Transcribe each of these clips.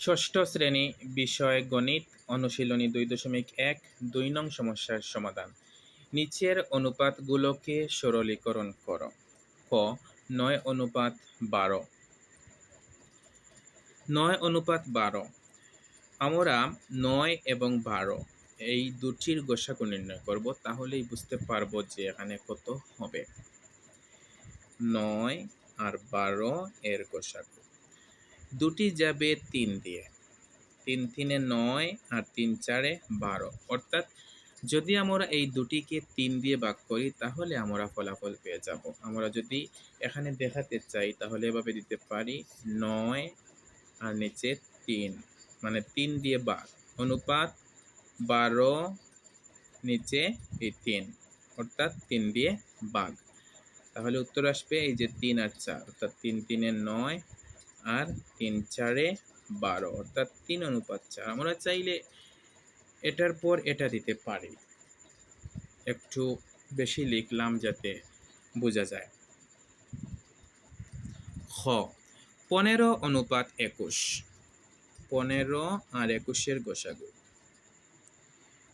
ষষ্ঠ শ্রেণি বিষয় গণিত, অনুশীলনী দুই দশমিক এক, দুই নং সমস্যার সমাধান। নিচের অনুপাতগুলোকে সরলীকরণ করো। ক, নয় অনুপাত বারো। নয় অনুপাত বারো। আমরা নয় এবং বারো এই দুটির গোসাগু নির্ণয় করব, তাহলেই বুঝতে পারব যে এখানে কত হবে। নয় আর বারো এর গোসাগু দুটি যাবে তিন দিয়ে। তিন তিনে নয় আর তিন চারে বারো। অর্থাৎ যদি আমরা এই দুটিকে তিন দিয়ে ভাগ করি, তাহলে আমরা ফলাফল পেয়ে যাব। আমরা যদি এখানে দেখাতে চাই, তাহলে এভাবে দিতে পারি, নয় আর নিচে তিন। মানে তিন দিয়ে ভাগ। অনুপাত বারো, নিচে এই তিন। অর্থাৎ তিন দিয়ে ভাগ। তাহলে উত্তর আসবে এই যে তিন আর চার। অর্থাৎ তিন তিনে নয় আর তিন চারে বারো, অর্থাৎ তিন অনুপাত চার। আমরা চাইলে এটার পর এটা দিতে পারি। একটু বেশি লিখলাম যাতে বোঝা যায়। খ, পনেরো অনুপাত একুশ। পনেরো আর একুশের গোসাগু।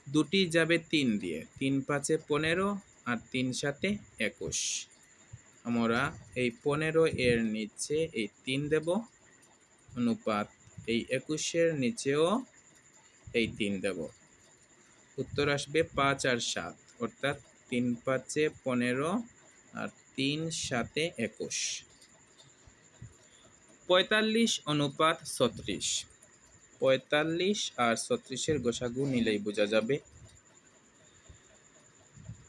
দুটি যাবে তিন দিয়ে। তিন পাঁচে পনেরো আর তিন সাথে একুশ। আমরা এই পনেরো এর নিচে এই তিন দেব, অনুপাত এই একুশের নিচেও এই তিন দেব। উত্তর আসবে পাঁচ আর সাত, অর্থাৎ তিন পাঁচে পনেরো আর তিন সাতে একুশ। পঁয়তাল্লিশ অনুপাত ছত্রিশ। পঁয়তাল্লিশ আর ছত্রিশের গোসাগু নিলেই বোঝা যাবে।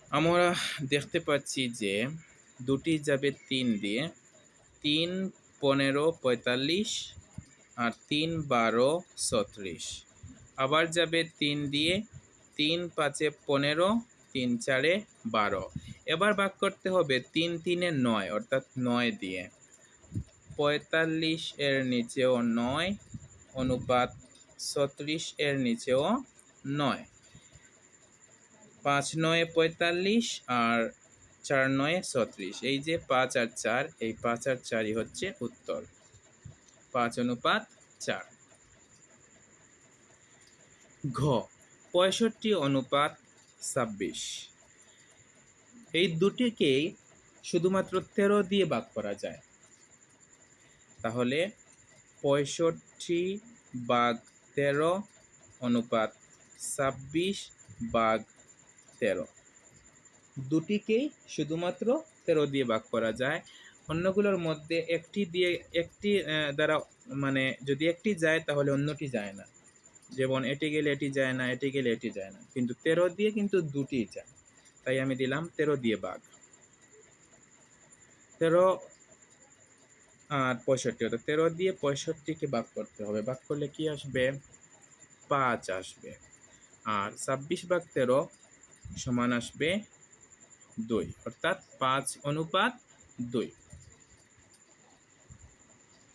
আমরা দেখতে পাচ্ছি যে দুটি যাবে তিন দিয়ে। তিন পনেরো পঁয়তাল্লিশ আর তিন বারো ছত্রিশ। আবার যাবে তিন দিয়ে। তিন পাঁচে পনেরো, তিন চারে বারো। এবার ভাগ করতে হবে তিন তিনে নয়, অর্থাৎ নয় দিয়ে। পঁয়তাল্লিশ এর নিচেও নয়, অনুপাত ছত্রিশ এর নিচেও নয়। পাঁচ নয় পঁয়তাল্লিশ আর চার নয় ছত্রিশ। এই যে পাঁচ আর চার, এই পাঁচ আর চারই হচ্ছে উত্তর। পাঁচ অনুপাত চার। ঘ, পঁয়ষট্টি অনুপাত ছাব্বিশ। এই দুটিকেই শুধুমাত্র তেরো দিয়ে ভাগ করা যায়। তাহলে পঁয়ষট্টি বাঘ তেরো অনুপাত ছাব্বিশ বাঘ তেরো। দুটিকেই শুধুমাত্র তেরো দিয়ে ভাগ করা যায়। অন্যগুলোর মধ্যে একটি দিয়ে, একটি দ্বারা মানে যদি একটি যায় তাহলে অন্যটি যায় না। যেমন এটি গেলে এটি যায় না, এটি গেলে এটি যায় না। কিন্তু তেরো দিয়ে কিন্তু দুটি যায়। তাই আমি দিলাম তেরো দিয়ে বাঘ তেরো আর পঁয়ষট্টি, অর্থাৎ তেরো দিয়ে পঁয়ষট্টিকে ভাগ করতে হবে। ভাগ করলে কি আসবে? পাঁচ আসবে। আর ছাব্বিশ ভাগ তেরো সমান আসবে দুই অর্থাৎ পাঁচ অনুপাত দুই।